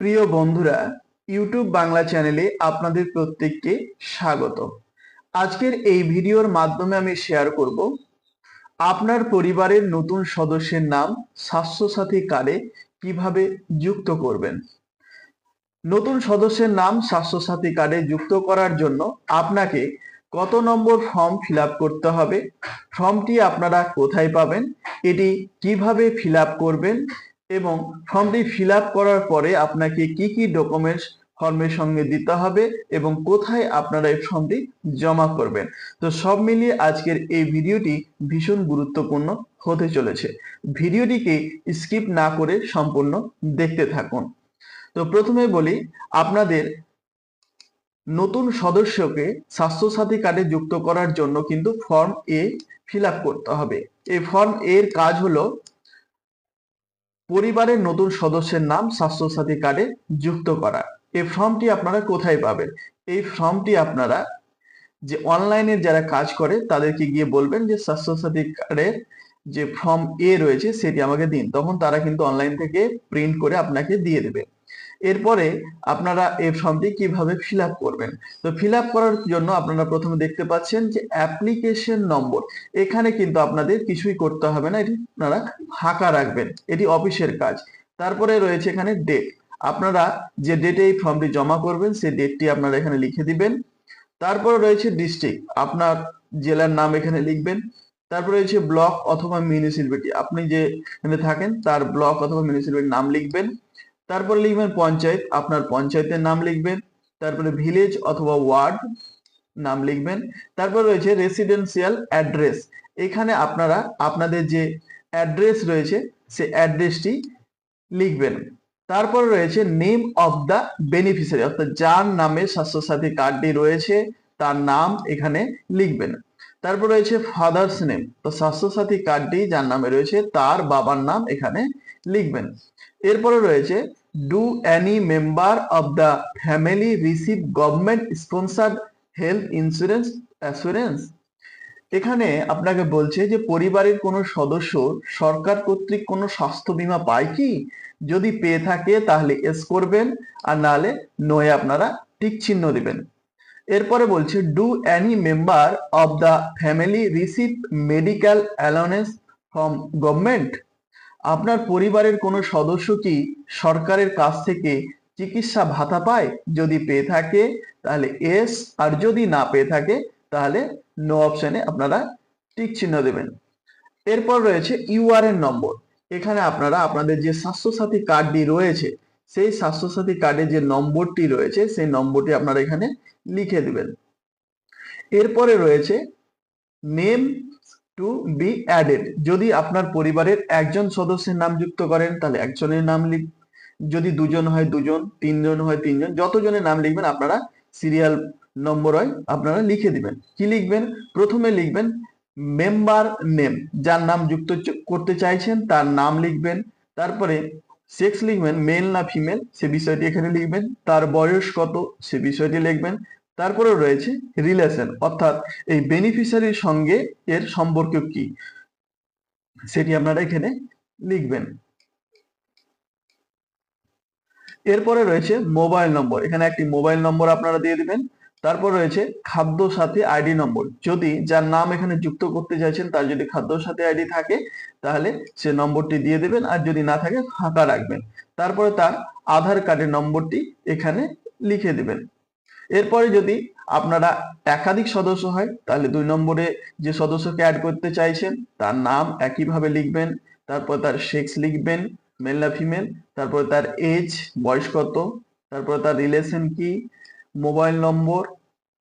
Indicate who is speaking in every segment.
Speaker 1: প্রিয় বন্ধুরা ইউটিউব বাংলা চ্যানেলে আপনাদের প্রত্যেককে স্বাগত। আজকের এই ভিডিওর মাধ্যমে আমি শেয়ার করব, আপনার পরিবারের নতুন সদস্যের নাম স্বাস্থ্যসাথী কার্ডে কীভাবে যুক্ত করবেন। নতুন সদস্যের নাম স্বাস্থ্যসাথী কার্ডে যুক্ত করার জন্য আপনাকে কত নম্বর ফর্ম ফিল করতে হবে, ফর্মটি আপনারা কোথায় পাবেন, এটি কীভাবে ফিল করবেন এবং ফর্মটি ফিল করার পরে আপনাকে কি কি ডকুমেন্টস ফর্মের সঙ্গে দিতে হবে এবং কোথায় আপনারা এই ফর্মটি জমা করবেন। তো সব মিলিয়ে আজকের এই ভিডিওটি ভীষণ গুরুত্বপূর্ণ হতে চলেছে। ভিডিওটিকে স্কিপ না করে সম্পূর্ণ দেখতে থাকুন। তো প্রথমে বলি, আপনাদের নতুন সদস্যকে স্বাস্থ্যসাথী কার্ডে যুক্ত করার জন্য কিন্তু ফর্ম এ ফিল করতে হবে। এই ফর্ম এর কাজ হলো পরিবারের নতুন সদস্যের নাম স্বাস্থ্যসাথী কার্ডে যুক্ত করা। এই ফর্মটি আপনারা কোথায় পাবেন? এই ফর্মটি আপনারা যে অনলাইনে যারা কাজ করে, তাদেরকে গিয়ে বলবেন যে স্বাস্থ্যসাথী কার্ডের যে ফর্ম এ রয়েছে, সেটি আমাকে দিন। তখন তারা কিন্তু অনলাইন থেকে প্রিন্ট করে আপনাকে দিয়ে দেবে। এরপরে আপনারা এই ফর্মটি কীভাবে ফিল করবেন? তো ফিল করার জন্য আপনারা প্রথমে দেখতে পাচ্ছেন যে অ্যাপ্লিকেশন নম্বর। এখানে কিন্তু আপনাদের কিছুই করতে হবে না, এটি আপনারা ফাঁকা রাখবেন। এটি অফিসের কাজ। তারপরে রয়েছে এখানে ডেট আপনারা যে ডেটে এই ফর্মটি জমা করবেন, সেই ডেটটি আপনারা এখানে লিখে দিবেন। তারপরে রয়েছে ডিস্ট্রিক্ট আপনার জেলার নাম এখানে লিখবেন। তারপরে রয়েছে ব্লক অথবা মিউনিসিপ্যালিটি আপনি যে এখানে থাকেন, তার ব্লক অথবা মিউনিসিপ্যালিটির নাম লিখবেন। তারপরে লিখবেন পঞ্চায়েত, আপনার পঞ্চায়েতের নাম লিখবেন, তারপরে ভিলেজ অথবা ওয়ার্ড নাম লিখবেন, তারপর রয়েছে রেসিডেন্সিয়াল অ্যাড্রেস এখানে আপনারা আপনাদের যে অ্যাড্রেস রয়েছে, সে অ্যাড্রেসটি লিখবেন, তারপর রয়েছে নেম অফ দ্য বেনিফিশিয়ারি অর্থাৎ যার নামে স্বাস্থ্যসাথী কার্ডটি রয়েছে, তার নাম এখানে লিখবেন, তারপর রয়েছে ফাদার্স নেম তো স্বাস্থ্যসাথী কার্ডটি যার নামে রয়েছে, তার বাবার নাম এখানে লিখবেন এরপরে রয়েছে do any member of the family receive government sponsored health insurance assurance এখানে আপনাকে বলছে যে, পরিবারের কোনো সদস্য সরকার কর্তৃক কোনো স্বাস্থ্য বীমা পায় কি? যদি পেয়ে থাকে তাহলে এস করবেন, আর নাহলে নয় আপনারা টিক চিহ্ন দিবেন। এরপরে বলছে do any member of the family receive medical allowance from government আপনার পরিবারের কোনো সদস্য কি সরকারের কাছ থেকে চিকিৎসা ভাতা পায়? যদি পেয়ে থাকে, তাহলে এস আর যদি না পেয়ে থাকে, তাহলে নো অপশনে আপনারা টিক চিহ্ন দেবেন। এরপর রয়েছে ইউআরএন নম্বর। এখানে আপনারা আপনাদের যে স্বাস্থ্যসাথী কার্ডটি রয়েছে, সেই স্বাস্থ্যসাথী কার্ডে যে নম্বরটি রয়েছে, সেই নম্বরটি আপনারা এখানে লিখে দিবেন। এরপরে রয়েছে নেম টু বি অ্যাডেড যদি আপনার পরিবারের একজন সদস্যের নাম যুক্ত করেন, তাহলে একজনের নাম লিখ, যদি দুজন হয় দুজন, তিনজন হয় তিনজন, যতজনের নাম লিখবেন আপনারা সিরিয়াল নম্বর হয় আপনারা লিখে দিবেন। কি লিখবেন? প্রথমে লিখবেন মেম্বার নেম যার নাম যুক্ত করতে চাইছেন, তার নাম লিখবেন। তারপরে সেক্স লিখবেন মেল না ফিমেল সে বিষয়টি এখানে লিখবেন। তার বয়স কত, সে বিষয়টি লিখবেন। তারপরে রয়েছে রিলেশন অর্থাৎ এই বেনিফিশিয়ারির সঙ্গে এর সম্পর্ক কি? সেটি আপনারা এখানে লিখবেন। এরপরে রয়েছে মোবাইল নম্বর এখানে একটি মোবাইল নম্বর আপনারা দিয়ে দিবেন। তারপর রয়েছে খাদ্য সাথী আইডি নম্বর যদি যার নাম এখানে যুক্ত করতে চাইছেন, তার যদি খাদ্য সাথী আইডি থাকে, তাহলে সে নম্বরটি দিয়ে দেবেন। আর যদি না থাকে, ফাঁকা রাখবেন। তারপরে তার আধার কার্ডের নম্বরটি এখানে লিখে দেবেন। এরপরে যদি আপনারা একাধিক সদস্য হয়, তাহলে দুই নম্বরে যে সদস্যকে অ্যাড করতে চাইছেন, তার নাম একইভাবে লিখবেন, তারপর তার সেক্স লিখবেন মেল না ফিমেল তারপর তার এজ বয়স কত, তারপর তার রিলেশন কি মোবাইল নম্বর,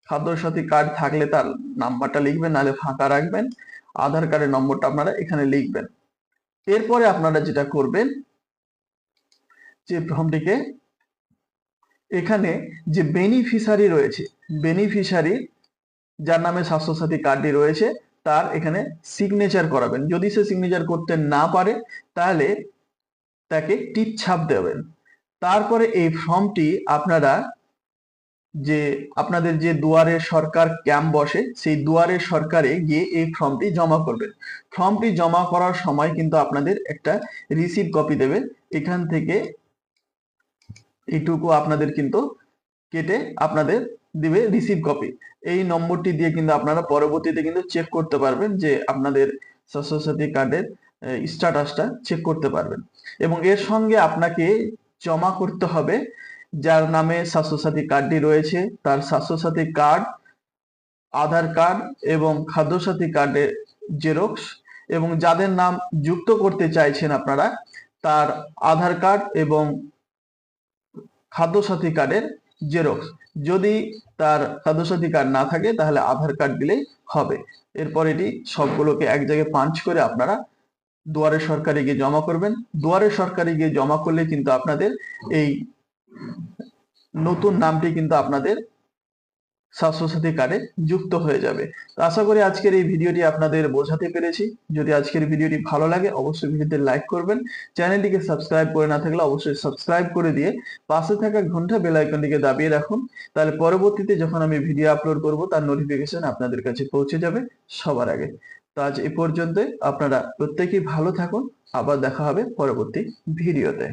Speaker 1: খাদ্যসাথী কার্ড থাকলে তার নাম্বারটা লিখবেন, নাহলে ফাঁকা রাখবেন, আধার কার্ডের নম্বরটা আপনারা এখানে লিখবেন। এরপরে আপনারা যেটা করবেন, যে ফর্মটিকে এখানে যে বেনিফিশিয়ারি রয়েছে বেনিফিশিয়ারি যার নামে স্বাস্থ্যসাথী কার্ডটি রয়েছে, তার এখানে সিগনেচার করাবেন। যদি সে সিগনেচার করতে না পারে, তাহলে তাকে টিপ ছাপ দেবেন। তারপরে এই ফর্মটি আপনারা যে আপনাদের যে দুয়ারে সরকার ক্যাম্প বসে, সেই দুয়ারে সরকারে গিয়ে এই ফর্মটি জমা করবেন। ফর্মটি জমা করার সময় কিন্তু আপনাদের একটা রিসিভ কপি দেবে এখান থেকে এইটুকু আপনাদের কিন্তু কেটে আপনাদের দিবে রিসিভ কপি এই নম্বরটি দিয়ে কিন্তু আপনারা পরবর্তীতে কিন্তু চেক করতে পারবেন যে আপনাদের স্বাস্থ্যসাথী কার্ডের স্ট্যাটাসটা চেক করতে পারবেন। এবং এর সঙ্গে আপনাকে জমা করতে হবে যার নামে স্বাস্থ্যসাথী কার্ডটি রয়েছে। তার স্বাস্থ্যসাথী কার্ড, আধার কার্ড এবং খাদ্যসাথী কার্ডের জেরক্স এবং যাদের নাম যুক্ত করতে চাইছেন আপনারা, তার আধার কার্ড এবং খাদ্যসাথী কার্ডের জেরক্স। যদি তার খাদ্যসাথী কার্ড না থাকে, তাহলে আধার কার্ড দিলেই হবে। এরপর এটি সবগুলোকে এক জায়গায় পাঞ্চ করে আপনারা দুয়ারে সরকারি গিয়ে জমা করবেন। দুয়ারে সরকারি গিয়ে জমা করলে কিন্তু আপনাদের এই নতুন নামটি কিন্তু আপনাদের স্বাস্থ্যসাথী কার্ডে যুক্ত হয়ে যাবে। তো আশা করি আজকের এই ভিডিওটি আপনাদের বোঝাতে পেরেছি। যদি আজকের ভিডিওটি ভালো লাগে, অবশ্যই ভিডিওতে লাইক করবেন। চ্যানেলটিকে সাবস্ক্রাইব করে না থাকলে অবশ্যই সাবস্ক্রাইব করে দিয়ে পাশে থাকা ঘণ্টা বেল আইকনটিকে দাবিয়ে রাখুন। তাহলে পরবর্তীতে যখন আমি ভিডিও আপলোড করব, তার নোটিফিকেশন আপনাদের কাছে পৌঁছে যাবে সবার আগে। তো আজ এ পর্যন্তই। আপনারা প্রত্যেকেই ভালো থাকুন। আবার দেখা হবে পরবর্তী ভিডিওতে।